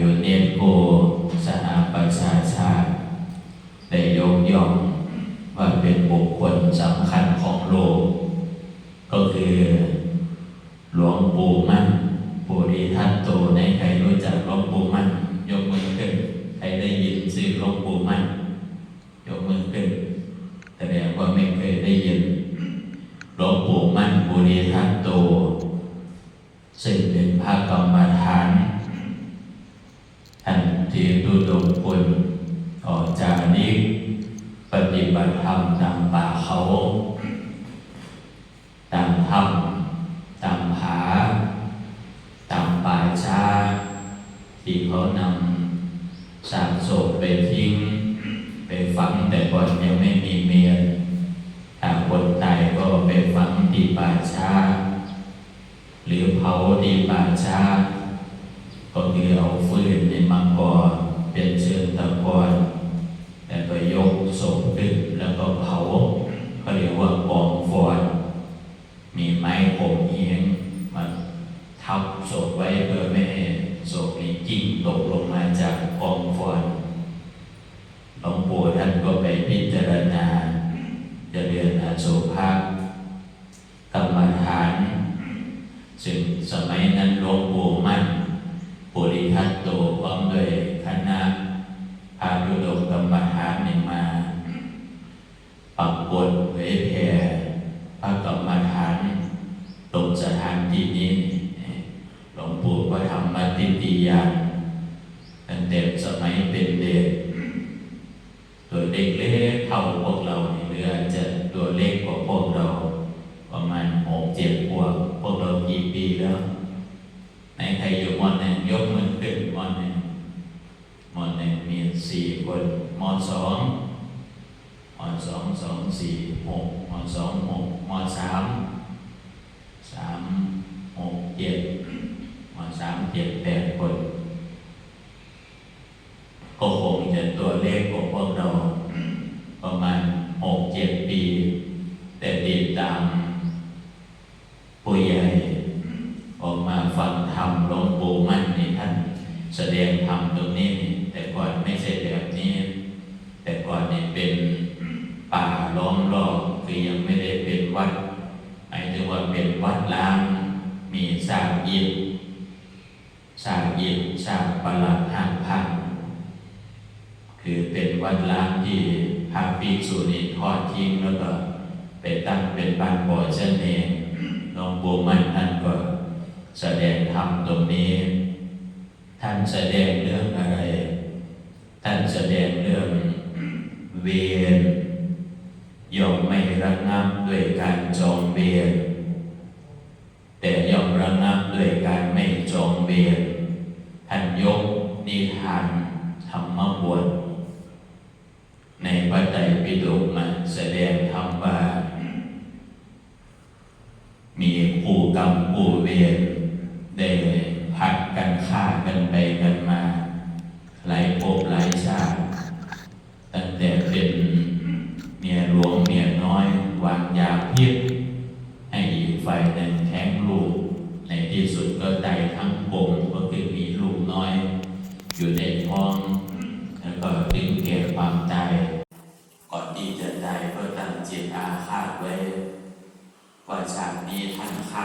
ยูเนสโกสหประชาชาติได้ยกย่องว่าเป็นบุคคลสำคัญของโลก ก็คือหลวงปู่มั่นปุริทัตโตในใครรู้จักหลวงปู่มั่น ยกมือขึ้น ใครได้ยินชื่อหลวงปู่มั่น ยกมือขึ้นแสดงว่าไม่เคยได้ยินหลวงปู่มั่นปุริทัตโตซึ่งเป็นพระกรรมฐาน ดูดงคุณออกจากนี้ปฏิบัติธรรมตามป่าเขาตามถ้ำตามผาตามป่าช้าที่เขานำสารศพไปทิ้ง ไปฝังแต่ก่อนยังไม่มีเมียนถ้าคนตายก็ไปฝังที่ป่าช้าหรือเผาที่ป่าช้าก็คือเอาฟืนในมังกร ศพนี้กิ่งตกลงมาจากกองฟอนหลวงปู่ท่านก็ไปพิจารณาเจริญอาโศภาพกรรมฐานซึ่งสมัยนั้นหลวงปู่มั่นปุริทัตโตพร้อมด้วยคณะพายุดกกรรมฐานนี่มาปักบนเผยแผ่พระกรรมฐานตรงสถานที่นี้หลวงปู่ก็ทำม ติติยานตั้งแต่สมัยเป็นเด็กตัวเด็กเล็กเท่าพวกเรานี่หรืออาจจะตัวเล็กกว่าพวกเรา ประมาณหกเจ็ดขวบพวกเรากี่ปีแล้วไหนใครอยู่มหนึ่งยกมือขึ้นมหนึ่งมหนึ่งมีสี่คนมอนสองมอนสองสองสี่หกมอนสองหกมอนสามสามหกเจ็ด เจ็ดแปดคน ก็คงจะตัวเลขของพวกเรา ประมาณหกเจ็ดปี แต่ติดตามผู้ใหญ่ออกมาฟังธรรมหลวงปู่มั่นในท่านแสดงธรรมตรงนี้ แต่ก่อนไม่ใช่แบบนี้ แต่ก่อนนี่เป็นป่าล้อมรอบคือยังไม่ได้เป็นวัดหมายถึงว่าเป็นวัดล้าง มีสร้างยิบ สร้างยิบสร้างประหลัดห้างพันคือเป็นวัดล้างที่พระภิกษุนี่ทอดทิ้งแล้วก็ไปตั้งเป็นบ้านบ่อเช่นเองหลวงปู่มันท่านก็แสดงธรรมตรงนี้ ท่านแสดงเรื่องอะไร ท่านแสดงเรื่องเวรย่อมไม่ระงับด้วยการจองเวรแต่ย่อมระงับด้วยการ เวรท่านยกนิทานธรรมบทในพระไตรปิฎกมาแสดงธรรมว่า มีคู่กรรมคู่เวรได้พัดกันฆ่ากันไปกันมา หลายภพหลายชาติตั้งแต่เป็นเมียหลวงเมียน้อยวางยาพิษให้อีกฝ่ายหนึ่งแท้งลูกในที่สุดก็ตายทั้งปมก็คือมีลูกน้อย อยู่ในท้อง แล้วก็ ถึงแก่ความใจ ก่อนที่จะตายก็ตั้งจิตอาฆาตไว้ว่าชาตินี้ท่านฆ่า